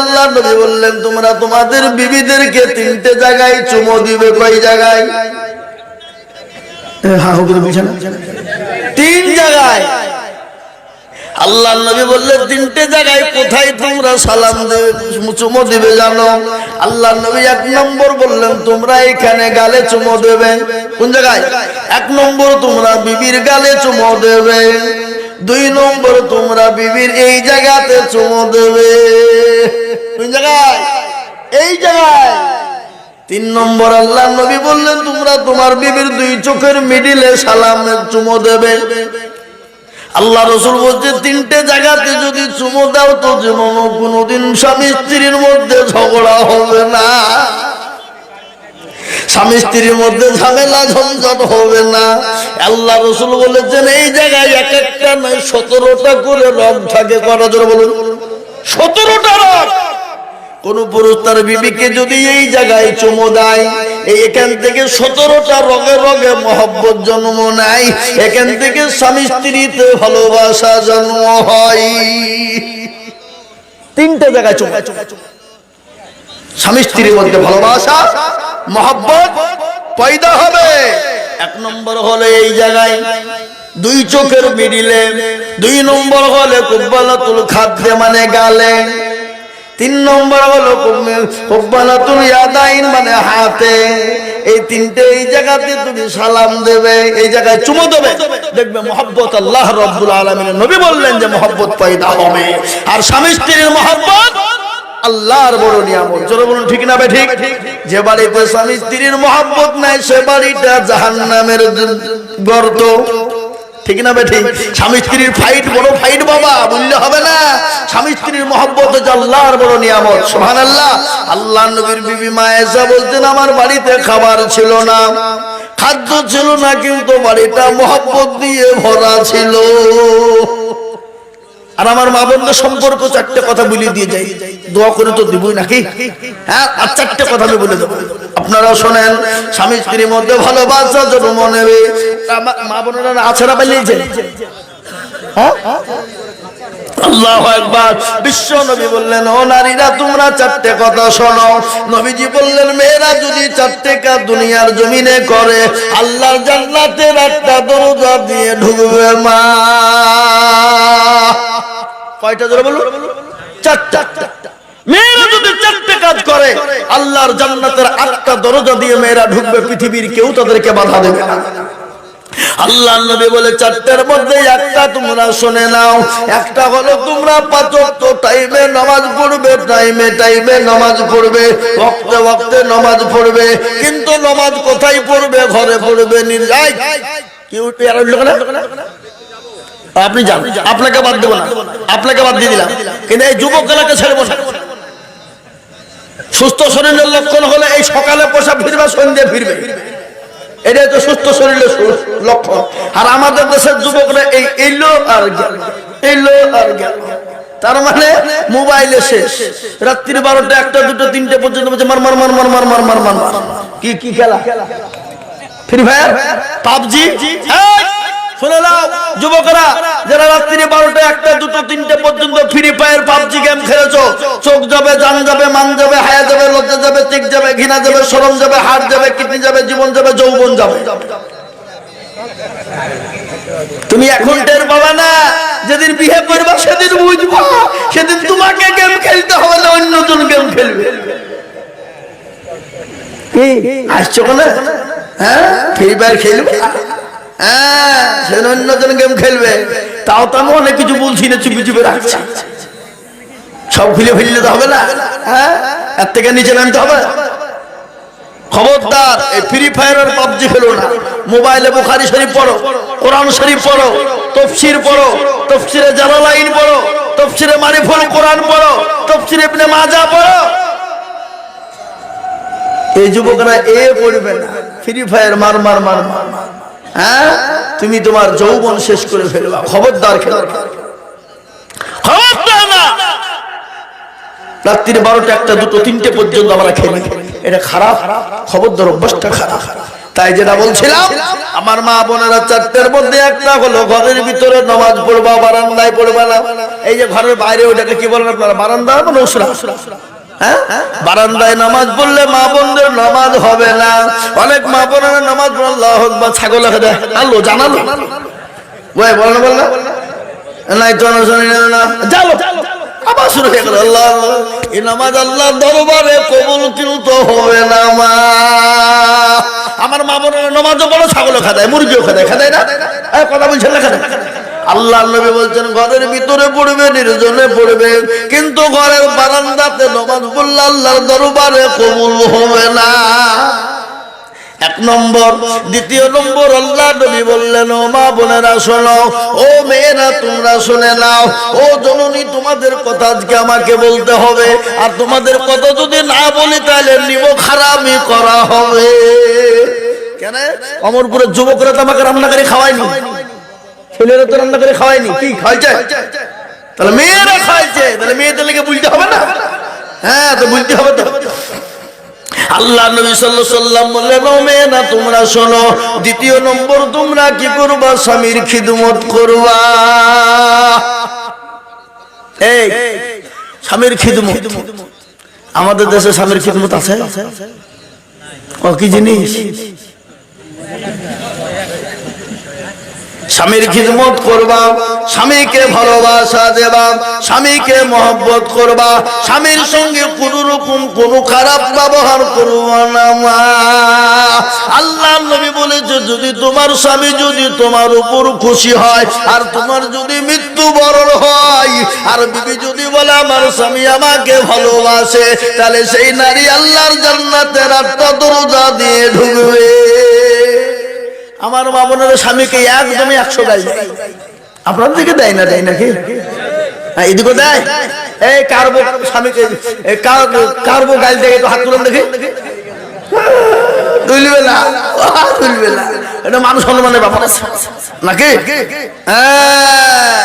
আল্লাহ নবী বললেন তোমরা তোমাদের বিবিদেরকে তিনটে জায়গায় চুমো দিবে কয় জায়গায়? তিন জায়গায়। আল্লাহ নবী বললেন তিনটে জায়গায় কোথায় তোমরা সালাম দেবে চুমো দিবে জানো? আল্লাহ নবী এক নম্বর বললেন তোমরা এখানে গালে চুমো দেবে। কোন জায়গায়? এক নম্বর তোমরা বিবির গালে চুমো দেবে। দুই নম্বর তোমরা বিবির এই জায়গাতে চুমো দেবে কোন জায়গায় এই জায়গায় তিন নম্বর আল্লাহ নবী বললেন, তোমরা তোমার বিবির দুই চোখের মিডিলে সালামের চুমো দেবে। আল্লাহ রসুল বলছে, তিনটে জায়গাতে যদি চুমো দাও, তো যেমন কোনোদিন স্বামী স্ত্রীর মধ্যে ঝগড়া হবে না। স্বামী স্ত্রীর মধ্যে ঝামেলা, ঝঞ্ঝট হবে না। আল্লাহ রসুল বলেছেন, এই জায়গায় এক একটা নয়, সতেরোটা করে রং থাকে। করা জোর বলুন? সতেরোটা রং কোন পুরুষ তার বিবিকে যদি এই জায়গায় চুমো দেয় এখান থেকে সতেরোটা রগে রগে মহব্বত জন্ম নেয়, এখান থেকে স্বামী স্ত্রীতে ভালোবাসা জন্ম হয়। তিনটে জায়গায় চুমো স্বামী স্ত্রীর মধ্যে ভালোবাসা, মহব্বত পয়দা হবে। এক নম্বর হলে এই জায়গায় দুই চোখের মিডিলে, দুই নম্বর হলে কুব্বালাতুল খাদ্যে মানে গালে। তিন নম্বর হলো কুব্বালাতুল ইয়াদাইন মানে হাতে। এই তিনটে এই জায়গাতে তুমি সালাম দেবে, এই জায়গায় চুমো দেবে। দেখবে মোহাব্বত আল্লাহ রব্বুল আলমিনের নবী বললেন যে মোহাব্বত পয়দা হবে। আর স্বামী স্ত্রীর মোহাব্বত আল্লাহর বড় নিয়ামত। চলো বলুন, ঠিক না ঠিক? যে বাড়িতে স্বামী স্ত্রীর মোহাব্বত নাই, সে বাড়িটা জাহান্নামের গর্ত। ঠিক না বেঠি? স্বামী স্ত্রীর ফাইট বড় ফাইট বাবা বললে হবে না? স্বামী স্ত্রীর মহব্বত হচ্ছে আল্লাহর বড় নিয়ামত সোহান আল্লাহ আল্লাহ নবীর বিবি মায়েসা বলতেন আমার বাড়িতে খাবার ছিল না। খাদ্য ছিল না, কিন্তু বাড়িটা মহব্বত দিয়ে ভরা ছিল। আর আমার মা বোনদের সম্পর্ক চারটে কথা বলে দিয়ে যাই দোয়া করে তো দিবই নাকি? হ্যাঁ আর চারটে কথা আমি বলে দেবো। আপনারা শোনেন, স্বামী স্ত্রীর মধ্যে ভালোবাসা জন্ম নেবে মা বোনেরা আছে না হ্যাঁ? আল্লাহ বিশ্ব নবী বললেন, ও নারীরা, তোমরা চারটে কথা শোনো। নবীজি বললেন, মেয়েরা যদি চারটে দুনিয়ার করে জান্নাতের একটা দরজা দিয়ে ঢুকবে মা। কয়টা ধরে বলুন? চারটা। মেয়েরা যদি চারটে কাজ করে, আল্লাহর জান্নাতের আটটা দরজা দিয়ে মেয়েরা ঢুকবে, পৃথিবীর কেউ তাদেরকে বাধা দেবে না। আল্লাহ নবী বলে, চারটার মধ্যে একটা তোমরা শুনে নাও, একটা হলো তোমরা পাঁচ তো টাইমে নামাজ পড়বে টাইমে টাইমে নামাজ পড়বে, ওয়াক্তে ওয়াক্তে নামাজ পড়বে, কিন্তু নামাজ কোথায় পড়বে? ঘরে পড়বে নির্জায় কি উঠবে আর উঠল না? আপনি যান। আপনাকে বাদ দেবো না। আপনাকে বাদ দিয়ে দিলাম। কিন্তু এই যুবক এলাকা ছেড়বো না। সুস্থ শরীরের লক্ষণ হলে এই সকালে পোষা ফিরবে সন্ধ্যে ফিরবে। এটাই তো সুস্থ শরীরের লক্ষণ। আর আমাদের দেশের যুবকরা এই এলো আর গেল। এলো আর গেল। তার মানে মোবাইলে শেষ। রাত্রি বারোটা একটা দুটো তিনটে পর্যন্ত বলছে মার মার মার মার মার মার মার মার মার। কি কি খেলা? Free Fire? পাবজি? শুনে নাও, যুবকরা, যারা রাত্রি বারোটা, একটা, দুটো, তিনটে পর্যন্ত ফ্রি ফায়ার, পাবজি গেম খেলেছো, চোখ যাবে, জান যাবে, মান যাবে, হায়া যাবে, লজ্জা যাবে চিক যাবে, ঘৃণা যাবে সরম যাবে হাট যাবে, কিডনি যাবে, জীবন যাবে, যৌবন যাবে। তুমি এখন টের পাবে না, যেদিন বিয়ে করবা, সেদিন বুঝব, সেদিন তোমাকে গেম খেলতে হবে না অন্য অন্যজন গেম খেলবে। কি? আসছো কেন? হ্যাঁ? ফ্রি ফায়ার খেলবে? হ্যাঁ সে গেম খেলবে। তাও তো আমি অনেক কিছু বলছি না সব ফেললে তো হ্যাঁ নিচে নামতে হবে। খবরদার, এই ফ্রি ফায়ার পাবজি খেলো না। মোবাইলে বুখারি শরীফ পড়ো কোরআন শরীফ পড়ো তফসির পড়ো তফসিরে জালালাইন পড়ো তফসিরে মারিফুল কোরআন পড়ো তফসিরে মাজা পড়ো। এই যুবকরা এ পড়বে না। ফ্রি ফায়ার মার মার মার মার। হ্যাঁ? তুমি তোমার যৌবন শেষ করে ফেলবা। খবরদার খেলো। খবরদার না। রাত্রির বারোটা একটা দুটো তিনটে পর্যন্ত আমরা খেলি। এটা খারাপ। খবরদার অভ্যাসটা খারাপ। তাই যেটা বলছিলাম আমার মা বোনেরা চারটার মধ্যে একটা হলো ঘরের ভিতরে নামাজ পড়বা বারান্দায় পড়বা না। এই যে ঘরের বাইরে ওটাকে কি বলেন আপনারা? বারান্দা মানে হ্যাঁ? বারান্দায় নামাজ পড়লে মা বোনদের নামাজ হবে না। অনেক মা বোনেরা নামাজ আকবার ছাগল আলো জানালো। ওই বল না বল না। নাই তো শুনি না, না জালো। আবার শুরু গেল আল্লাহ আল্লাহ। নামাজ আল্লাহ দরবারে হবে না মা। আমার মা বোনের নামাজও বড় ছাগলও খাদায় মুরগিও খাদায় খাদায় না? কথা বলছেন না খাদায় আল্লাহ নবী বলছেন, ঘরের ভিতরে পড়বে, নির্জনে পড়বে। কিন্তু ঘরের বারান্দাতে নামাজ পড়লে আল্লাহর দরবারে কবুল হবে না। এক নম্বর। দ্বিতীয় নম্বর, আল্লাহ নবী বললেন, ও মা বোনেরা, শোনো। ও মেয়েরা, তোমরা শুনে নাও। ও জননী, তোমাদের কথা আজকে আমাকে বলতে হবে। আর তোমাদের কথা যদি না বলি, তাহলে নিব খারাপই করা হবে। কেন? অমরপুরের যুবকরা তো আমাকে রান্না করে খাওয়ায়নি। ছেলেরা তো রান্না করে খাওয়ায়নি। কি খাইছে তাহলে মেয়েরা খাইছে তাহলে মেয়েদের লেগে বুঝতে হবে না। হ্যাঁ তো বুঝতে হবে তো। আল্লাহ নবী আলাইহি সাল্লাম বললেন মেয়েরা, তোমরা শোনো, দ্বিতীয় নম্বর তোমরা কি করবা? স্বামীর খিদমত করবা। এই, স্বামীর খিদমত। আমাদের দেশে স্বামীর খিদমত আছে? ও, কি জিনিস? স্বামীর খিদমত করবা, স্বামীকে ভালোবাসা দেবা, স্বামীকে মহব্বত করবা, স্বামীর সঙ্গে কোন রকম কোন খারাপ ব্যবহার করবা না, মা। আল্লাহ নবী বলেছে, যদি তোমার স্বামী যদি তোমার উপর খুশি হয়, আর তোমার যদি মৃত্যু বরণ হয়, আর বিবি যদি বলে, আমার স্বামী আমাকে ভালোবাসে তাহলে সেই নারী আল্লাহর জান্নাতের আটটা দরজা দিয়ে ঢুকবে। আমার মা বোনের স্বামীকে একদমই একশো দেয়। আপনার দিকে দেয় না, দেয় নাকি? হ্যাঁ এদিকে দেয়। এই কারবো স্বামীকে কারবো গাইল দেখে একটু হাত তুলেন দেখি। তুলবে না তুলবে না। এটা মানুষ সম্মানের ব্যাপার। আছে নাকি? হ্যাঁ,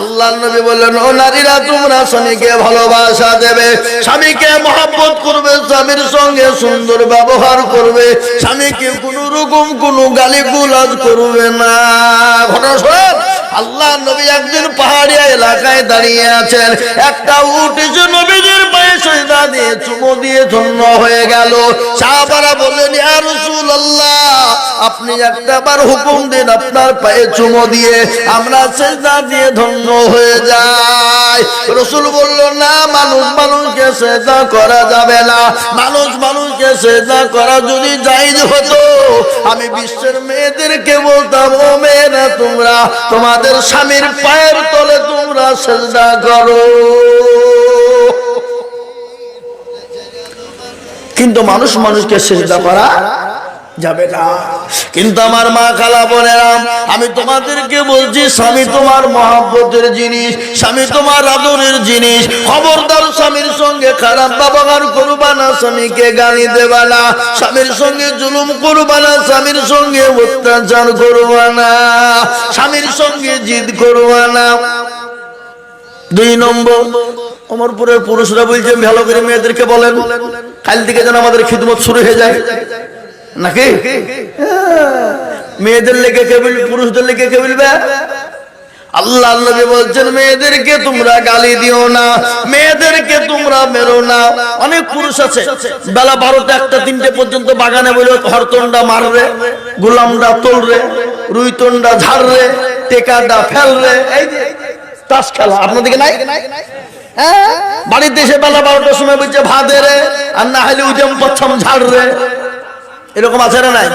আল্লাহ নবী বললেন ও নারীরা তোমরা স্বামীকে ভালোবাসা দেবে। স্বামীকে মহব্বত করবে স্বামীর সঙ্গে সুন্দর ব্যবহার করবে। স্বামীকে কোন রকম কোন গালি গুলাজ করবে না। ঘটনা শোনেন আল্লাহ নবী একদিন পাহাড়িয়া এলাকায় দাঁড়িয়ে আছেন। একটা উট এসে নবীজির পায়ে সজদা দিয়ে চুমো দিয়ে ধন্য হয়ে গেল। সাহাবারা বললেন ইয়া রাসূলুল্লাহ আপনি একটা বার হুকুম দিন আপনার পায়ে চুমো দিয়ে, আমরা সেজদা দিয়ে ধন্য হয়ে যাই। রসুল বলল, না, মানুষ মানুষকে সেজদা করা যাবে না। মানুষ মানুষকে সেজদা করা যদি জায়েজ হতো, আমি বিশ্বের মেয়েদেরকে বলতাম, ও মেয়েরা, তোমরা তোমাদের স্বামীর পায়ের তলে তোমরা সেজদা করো। কিন্তু মানুষ মানুষকে সেজদা করা যাবে না। কিন্তু আমার মা খালা বোনেরা, আমি তোমাদেরকে বলছি, স্বামী তোমার মহাব্বতের জিনিস, স্বামী তোমার আদরের জিনিস। খবরদার স্বামীর সঙ্গে খারাপ ব্যবহার করবা না, স্বামীকে গালি দেবা না। স্বামীর সঙ্গে জুলুম করবা না, স্বামীর সঙ্গে অত্যাচার করবা না। স্বামীর সঙ্গে জিদ করবা না। দুই নম্বর, অমরপুরের পুরুষরা বলছেন, ভালো করে মেয়েদেরকে বলেন। কাল থেকে যেন আমাদের খিদমত শুরু হয়ে যায়। নাকি? মেয়েদের লেগে কে বলবে? পুরুষদের লেগে কে বলবে? আল্লাহ নবী বলছেন, মেয়েদেরকে তোমরা গালি দিও না, মেয়েদেরকে তোমরা মেরো না। অনেক পুরুষ আছে, বেলা বারোটা একটা তিনটে পর্যন্ত বাগানে বলে, হরতনটা মাররে গুলামটা তোলরে রুইতনটা ঝাড়রে টেকাটা ফেলরে এই তাস খেলা আপনাদেরকে নাই? হ্যাঁ? বাড়ির দেশে বেলা বারোটার সময় বলছে ভাদে রে, আর না হলে উজম পচ্ছম ঝাড় রে। এরকম আছে না নাই?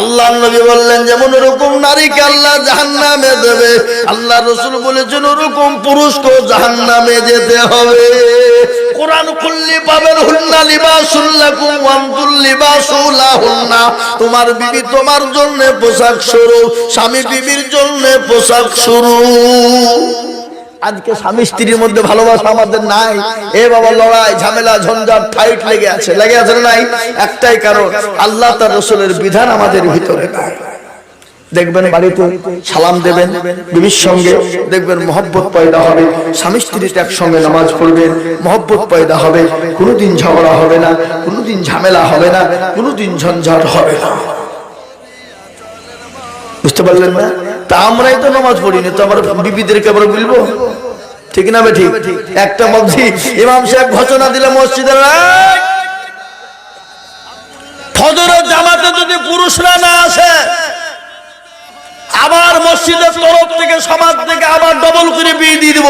আল্লাহ নবী বললেন, যেমন ওরকম নারীকে আল্লাহ জাহান্নামে দেবে, আল্লাহ রসুল বলেছেন, ওরকম পুরুষকে জাহান্নামে যেতে হবে। কোরআন তোমার তোমার জন্য পোশাক শুরু স্বামী বিবির জন্য পোশাক শুরু আজকে স্বামী স্ত্রীর মধ্যে ভালোবাসা আমাদের নাই। এ বাবা, লড়াই, ঝামেলা ঝঞ্ঝাট ফাইট লেগে আছে। লেগে আছে নাই? একটাই কারণ, আল্লাহ তার রসুলের বিধান আমাদের ভিতরে নাই। দেখবেন বাড়িতে সালাম দেবেন, বিবির সঙ্গে দেখবেন মহব্বত পয়দা হবে। স্বামী স্ত্রীতে একসঙ্গে নামাজ পড়বেন মহব্বত পয়দা হবে। কোনোদিন ঝগড়া হবে না, কোনোদিন ঝামেলা হবে না, কোনোদিন ঝঞ্ঝাট হবে না। বুঝতে পারলেন না? তা আমরাই তো নামাজ পড়িনি তো আমার বিবিদেরকে আবার বলব? ঠিক না বে ঠিক একটা ভাবছি ইমাম সাহেব ঘোষণা দিলে ফজরের জামাতে যদি পুরুষরা না আসে, আবার থেকে থেকে আবার ডবল করে দিয়ে দিব।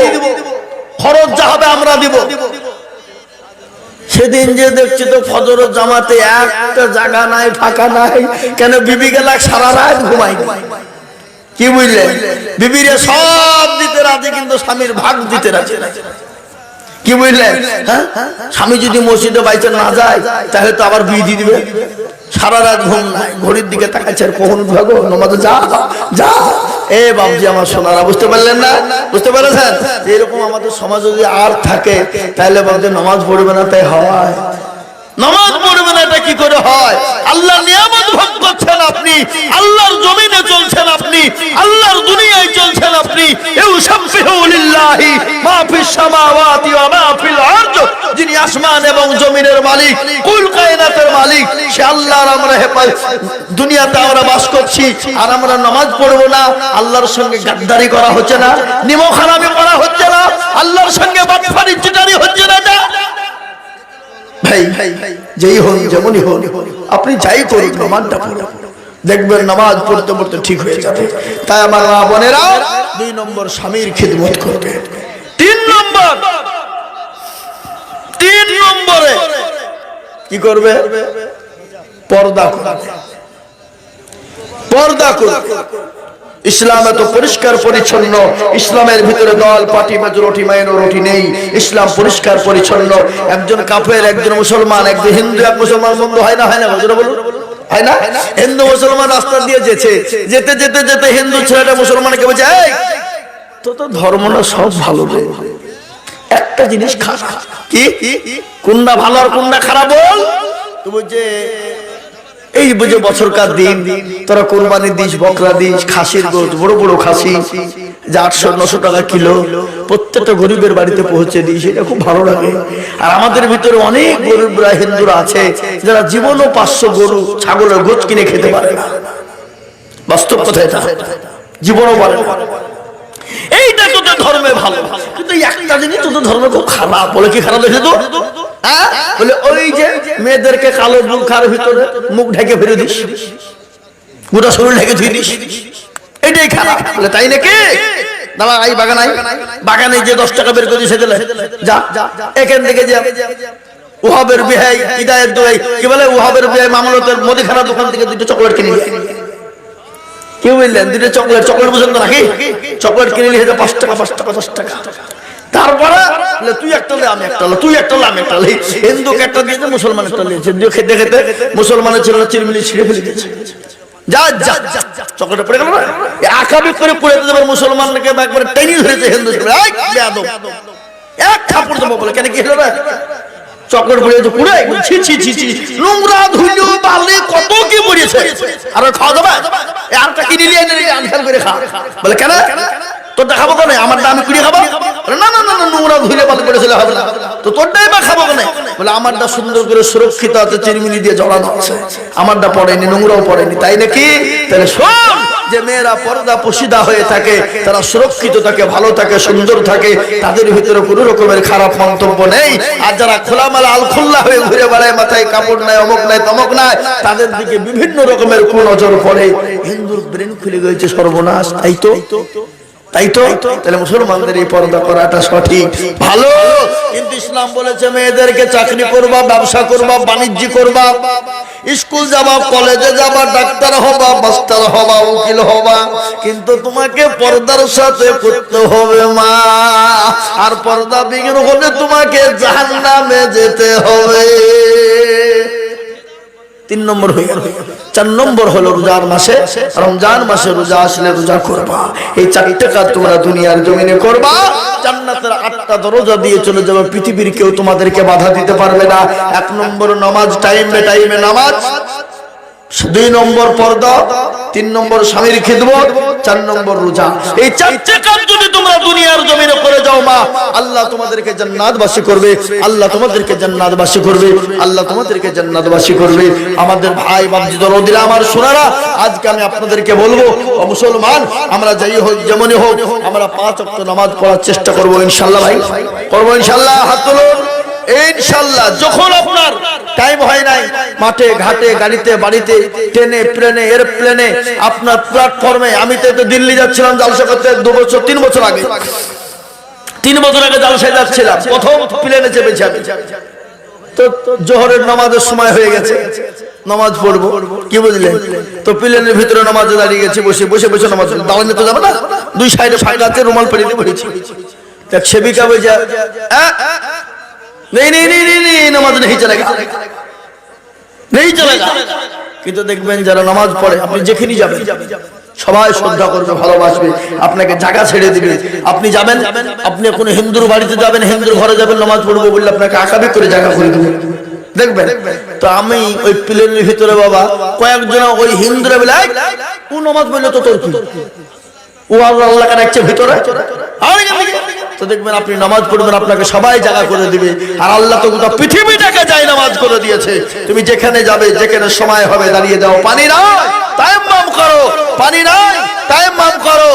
আমরা দিব। সেদিন যে দেখছি তো ফজরের জামাতে একটা জায়গা নাই, ফাঁকা নাই। কেন বিবি গেলা সারা রাত ঘুমাই কি বুঝলেন বিবিরে সব দিতে রাজি, কিন্তু স্বামীর ভাগ দিতে রাজি। কি বুঝলেন হ্যাঁ? স্বামী যদি মসজিদে বাইতে না যায়, তাহলে তো আবার বিয়ে দিয়ে দিবে। সারা রাত ঘুম নাই, ঘড়ির দিকে তাকাচ্ছে আর কখন ভাগো নমাজে যা যা। এ বাবজি আমার সোনারা, বুঝতে পারলেন না? বুঝতে পারলেন এরকম আমাদের সমাজ যদি আর থাকে, তাহলে বাবজি নামাজ পড়বে না, তাই হয়। নামাজ পড়বে না এটা কি করে হয়? আল্লাহ নিয়ামত ভোগ করছেন আপনি, আল্লাহর জমিনে চলছেন আপনি, আল্লাহর দুনিয়ায় চলছেন আপনি। ইউসাব্বিহু লিল্লাহি মা ফিস সামাওয়াতি ওয়া মা ফিল আরদ। যিনি আসমান এবং জমিনের মালিক, কুল কায়নাতের মালিক, সে আল্লাহর আমরা হেফাজ দুনিয়াতে আমরা বাস করছি, আর আমরা নামাজ পড়ব না। আল্লাহর সঙ্গে গাদ্দারি করা হচ্ছে না নিমক হারামি করা হচ্ছে না। আল্লাহর সঙ্গে বাটফারি চিটারি হচ্ছে না এটা। ভাই যেই হন যেমনই হন আপনি যাই করুন নামাজটা পড়ুন। দেখবেন নামাজ পড়তে পড়তে ঠিক হয়ে যাবে। তাই আমার মা বোনেরা দুই নম্বর স্বামীর খিদমত করবে। তিন নম্বর। তিন নম্বরে। কি করবে? পর্দা করবে। পর্দা করবে। ইসলাম এত পরিষ্কার পরিচ্ছন্ন। ইসলামের ভিতরে দল, পার্টি মেজরিটি মাইনরিটি নেই। ইসলাম পরিষ্কার পরিচ্ছন্ন। একজন কাফের, একজন মুসলমান, একজন হিন্দু, এক মুসলমান বন্ধু, হয় না হয় না বলুন। হিন্দু, মুসলমান রাস্তা দিয়ে যেতে যেতে যেতে যেতে হিন্দু ছেলেটা মুসলমানকে বলছে, এই তো তো ধর্মটা সব ভালো রে। একটা জিনিস খারাপ কি? কোনটা ভালো আর কোনটা খারাপ বল? তো বলছে এই বুঝে বছরকার দিন, তোরা কোরবানি দিস, বকরা দিস, খাসির বড় বড় খাসি, যে আটশো নশো টাকা কিলো, প্রত্যেকটা গরিবের বাড়িতে পৌঁছে দিস সেটা খুব ভালো লাগে। আর আমাদের ভিতরে অনেক গরিবরা, হিন্দুরা আছে, যারা জীবনও পাঁচশো গরু, ছাগলের গোছ কিনে খেতে পারে না। বাস্তব কথা এটা। জীবনও পারে না। এইটা তোদের ধর্মে ভালো। কিন্তু একটা জিনিস তোদের ধর্মে খুব খারাপ। বলে কি খারাপ হয়েছে তো? হ্যাঁ? বলে ওই যে মেয়েদেরকে কালো বুখার ভিতরে মুখ ঢেকে ফিরে দিস। গোটা শরীর ঢেকে ধুই দিস। এটাই খারাপ। বলে, তাই নাকি? দাদা, এই বাগান আই বাগানে যে দশ টাকা বের করে দোকান থেকে দুটো চকলেট কিনে নিয়ে বললেন? দুটো চকলেট চকলেট তো নাকি? চকলেট কিনে নিয়ে পাঁচ টাকা পাঁচ টাকা, দশ টাকা। তারপরে একটা হিন্দুকে একটা হিন্দু খেতে খেতে মুসলমানের ছিঁড়ে যা করে মুসলমানকে হিন্দু এক বলে। কেন কি চকলেট পড়ে তো পুরে ছি ছি ছি ছি নোংরা ধুলো বালি কত কি পড়েছে আর খাওয়া এই আরটা কিনে নিয়ে এনে আনসার করে খা। বলে, কেন? তোর দেখাবো কেন? আমারটা আমি কুড়িয়ে খাব? না না না না, নোংরা ধুলে বালি পড়েছিল, হবে না। তো তোরটাই বা খাব কেন? বলে, আমারটা সুন্দর করে সুরক্ষিত আছে, চিরমিনি দিয়ে জড়ানো আছে। আমারটা পড়েনি, নোংরাও পড়েনি। তাই নাকি? তাহলে শোন যে মেয়েরা পর্দা পোশিদা হয়ে থাকে, তারা সুরক্ষিত থাকে, ভালো থাকে, সুন্দর থাকে, তাদের ভিতরে কোনো রকমের খারাপ মন্তব্য নেই। আর যারা খোলামেলা আলখুল্লা হয়ে ঘুরে বেড়ায়, মাথায় কাপড় নাই অমক নাই তমক নাই তাদের দিকে বিভিন্ন রকমের কুনজর পড়ে। হিন্দুর ব্রেন খুলে গেছে সর্বনাশ, তাই তো? তাই তো? তাহলে মুসলমানদের এই পর্দা করাটা সঠিক। ভালো। কিন্তু ইসলাম বলেছে, মেয়েদেরকে চাকরি করবা, ব্যবসা করবা, বাণিজ্য করবা। স্কুল যাবা, কলেজে যাবা, ডাক্তার হবা, মাস্টার হবা, উকিল হবা। কিন্তু তোমাকে পর্দার সাথে করতে হবে মা। আর পর্দা বিঘ্ন হলে তোমাকে জাহান্নামে যেতে হবে। তিন নম্বর হয়ে গেল। চার নম্বর হলো রোজার মাসে, রমজান মাসে রোজা আসলে রোজা করবা। এই চারটে কাজ তোমরা দুনিয়ার জমিনে করবা। জান্নাতের আটটা দরজা দিয়ে চলে যাবে, পৃথিবীর কেউ তোমাদেরকে বাধা দিতে পারবে না। এক নম্বর নামাজ টাইমে টাইমে নামাজ। দুই নম্বর পর্দা, তিন নম্বর স্বামীর খিদমত, চার নম্বর রোজা। এই চারটে কাজ যদি তোমরা দুনিয়ার জমিনে করে যাও মা, আল্লাহ তোমাদেরকে জান্নাতবাসী করবে, আল্লাহ তোমাদেরকে জান্নাতবাসী করবে, আল্লাহ তোমাদেরকে জান্নাতবাসী করবে। আমাদের ভাই বাবজি দরদিরা আমার সোনারা, আজকে আমি আপনাদেরকে বলব মুসলমান, আমরা যাই হোক, যেমনই হোক, আমরা পাঁচ ওয়াক্ত নামাজ পড়ার চেষ্টা করব ইনশাল্লাহ ভাই। করব ইনশাল্লাহ, হাত তুলুন। ইনশাল্লাহ যখন আপনার টাইম হয় নাই মাঠে ঘাটে গাড়িতে বাড়িতে ট্রেনে প্লেনে এরপ্লেনে আপনার প্ল্যাটফর্মে আমি তো দিল্লি যাচ্ছিলাম জালসা করতে দু বছর তিন বছর আগে। তিন বছর আগে জালসায় যাচ্ছিলাম প্রথম প্লেনে চেপেছি আমি। তো জোহরের নামাজের সময় হয়ে গেছে নামাজ পড়ব কি বুঝলেন? তো প্লেনের ভিতরে নামাজে দাঁড়িয়ে গেছি বসে বসে বসে নামাজ। দাঁড়ানো তো যাবে না? দুই সাইডে ফাইল আছে রুমাল পেরিয়ে দেখ সেবিকা "আ, नहीं नहीं नहीं नहीं नहीं नमाज नहीं चलेगा नहीं चलेगा কিন্তু দেখবেন যারা নামাজ পড়ে আপনি যেখানেই যাবেন সবাই শ্রদ্ধা করবে ভালোবাসবে আপনাকে জায়গা ছেড়ে দিবে আপনি যাবেন আপনি কোনো হিন্দুর বাড়িতে যাবেন হিন্দুর ঘরে যাবেন নামাজ পড়বো বললে আপনাকে আঁকাবে করে জায়গা করে দেবে দেখবেন তো আমি ওই প্লেনের ভিতরে বাবা কয়েকজন ওই হিন্দুরা বলে "এই, ও নামাজ পড়লে তো তোর কি ও আল্লাহ আল্লাহকে রাখছে ভিতরে আর এখান থেকে। তো দেখবেন আপনি নামাজ পড়বেন, আপনাকে সবাই জায়গা করে দিবে। আর আল্লাহ তো গোটা পৃথিবীটাকে যাই নামাজ করে দিয়েছে। তুমি যেখানে যাবে, যেখানে সময় হবে, দাঁড়িয়ে দাও। পানি নাই টাইম মাম করো। পানি নাই টাইম মাম করো।